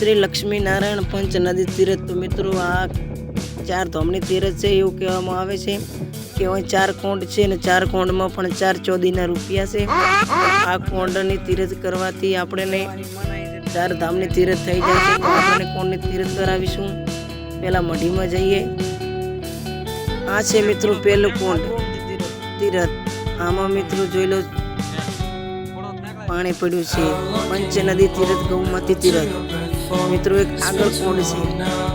શ્રી લક્ષ્મીનારાયણ પંચ નદી તીરથ તો મિત્રો, આ ચાર ધોમની તીરથ છે એવું કહેવામાં આવે છે કે અહીં ચાર કોંડ છે અને ચાર કોંડમાં પણ ચાર ચોદીના રૂપિયા છે. આ કોંડની તીરથ કરવાથી આપણને ચાર ધામની તીરથ થઈ જાય છે. આપણે કોંડની તીરથ કરાવીશું? પહેલાં મઢીમાં જઈએ. આ છે મિત્રો પહેલું કોંડ. તીરથ. આમાં મિત્રો જોઈ લો. પાણી પડ્યું છે. પંચ નદી તીરથ ગૌમતી તીરથ. મિત્રો, એક આગળ કોંડ છે?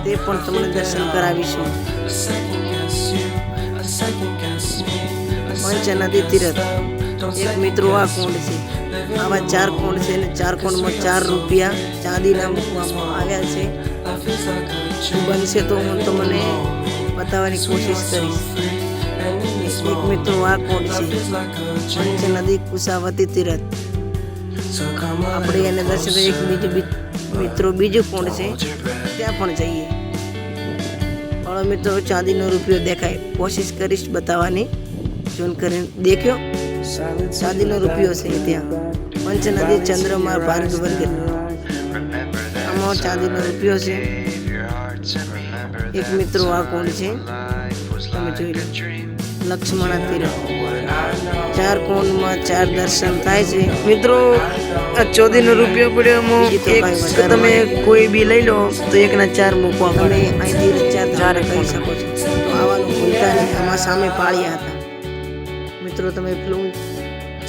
તે પણ તમને દર્શન કરાવીશું પંચ નદી તીરથ. એક મિત્રો આ કોંડ છે? આવા ચાર કોંડ છે અને ચાર કોંડમાં ચાર રૂપિયા ચાંદીના મૂકવામાં આવ્યા છે. બનશે તો હું તમને બતાવવાની કોશિશ કરીશ. એક મિત્રો આ કોંડ છે? પંચ નદી કુસાવતી તીરથ. આપણે એને દર્શન એક બીજું મિત્રો, બીજું કોણ છે? ત્યાં પણ જઈએ. પણ મિત્રો ચાંદીનો રૂપિયો દેખાય. કોશિશ કરીશ બતાવવાની. જોન કરીને દેખ્યો. ચાંદીનો રૂપિયો છે ત્યાં. પંચ નદી ચંદ્રમાર ભારત વર્ગ આમાં ચાંદીનો રૂપિયો છે. એક મિત્રો, આ કોણ છે? તમે જોઈ લો. લક્ષ્મણા તીરથ. ચાર કોણમાં ચાર દર્શન થાય છે. મિત્રો આ ચોદીનો રૂપિયો પડ્યો એમાં એક તમે કોઈ બી લઈ લો તો એકના ચાર મૂકવા તમે અહીંથી ચાર ચાર કહી શકો છો. તો આવાનું ભૂલતા નહીં આમાં સામે પાળ્યા હતા. મિત્રો તમે પેલું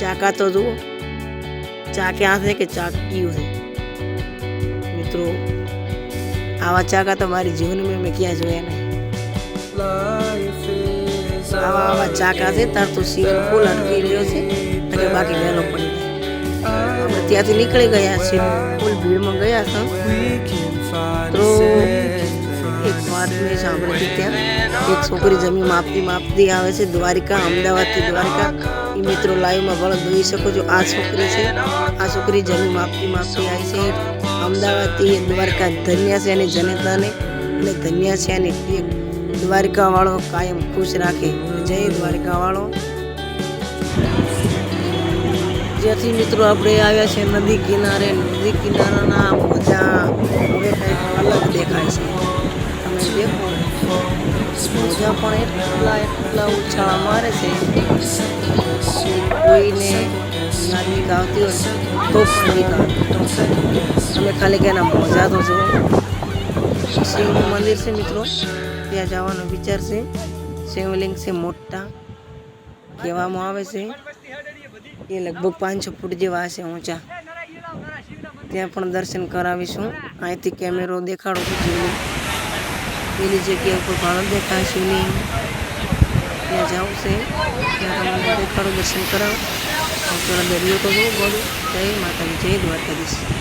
ચાકા તો જુઓ. ચા ક્યાં છે કે ચા કયું છે? મિત્રો આવા ચાકા તો મારી જીવનમાં મેં ક્યાં જોયા નહીં. આવા આવા ચાકા છે તાર તો શિયર ફૂલ અટકી રહ્યો છે, અને બાકી વહેલો પડી જાય ત્યાંથી નીકળી ગયા છે ફૂલ ભીડમાં ગયા હતા. તો એક વાત મેં સાંભળી ત્યાં, એક છોકરી જમીન માપતી માપતી આવે છે, દ્વારિકા, અમદાવાદથી દ્વારિકા. એ મિત્રો લાઈવમાં ભલે જોઈ શકો છો, આ છોકરી છે, આ છોકરી જમીન માપતી માપતી આવી છે. અમદાવાદથી દ્વારકા ધન્યા છે, એની જનતાને, અને ધન્યા છે, એની ટેક દ્વારિકા વાળો કાયમ ખુશ રાખે. જય દ્વારિકા વાળો જેથી મિત્રો આપણે આવ્યા છે નદી કિનારે. નદી કિનારાના મજા હવે કંઈક અલગ દેખાય છે. તમે દેખો. મોજા પણ એટલા એટલા ઉછાળા મારે છે. કોઈને ના બીક આવતી હોય તો પણ તમે ખાલી કે એના મોજા તો જો શિવનું મંદિર છે મિત્રો. ત્યાં જવાનો વિચાર છે. શિવલિંગ છે મોટા, કહેવામાં આવે છે. એ લગભગ પાંચસો ફૂટ જેવા હશે ઊંચા. ત્યાં પણ દર્શન કરાવીશું. અહીંથી કેમેરો દેખાડો છું શિવલિંગ. પેલી જગ્યા ઉપર ઘણો દેખાય શિવલિંગ. ત્યાં જાઉં છે. ત્યાં તમને દેખાડો, દર્શન કરાવો. દરિયો તો બહુ બધું જય માતાજી, જય દ્વારકાધીશ.